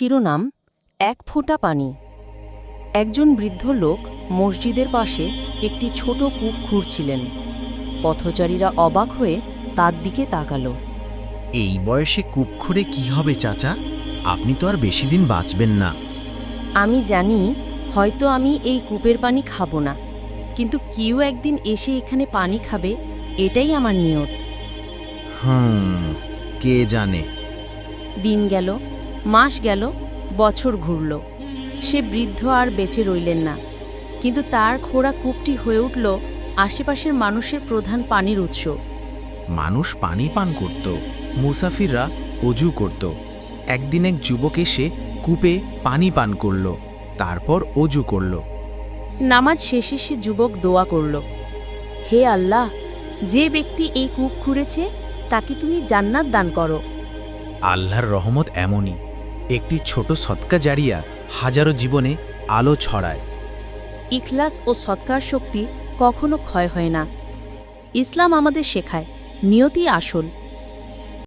শিরোনাম এক ফোঁটা পানি। একজন বৃদ্ধ লোক মসজিদের পাশে একটি ছোট কূপ খুঁড়ছিলেন। পথচারীরা অবাক হয়ে তার দিকে তাকালো। এই বয়সে কূপ খুঁড়ে কি হবে চাচা? আপনি তো আর বেশি দিন বাঁচবেন না। আমি জানি হয়তো আমি এই কূপের পানি খাব না কিন্তু কেউ একদিন এসে এখানে পানি খাবে এটাই আমার নিয়ত। হুম কে জানে? দিন গেল মাস গেল বছর ঘুরল। সে বৃদ্ধ আর বেঁচে রইলেন না। কিন্তু তার খোঁড়া কূপটি হয়ে উঠল আশেপাশের মানুষের প্রধান পানির উৎস। মানুষ পানি পান করত মুসাফিররা অজু করত। একদিন এক যুবক এসে কূপে পানি পান করল তারপর অজু করল। নামাজ শেষে সে যুবক দোয়া করল হে আল্লাহ যে ব্যক্তি এই কূপ খুঁড়েছে তাকে তুমি জান্নাত দান করো। আল্লাহর রহমত এমনই। একটি ছোট সৎকা জারিয়া হাজারো জীবনে আলো ছড়ায়। ইখলাস ও সৎকার শক্তি কখনো ক্ষয় হয় না। ইসলাম আমাদের শেখায়, নিয়তি আসল।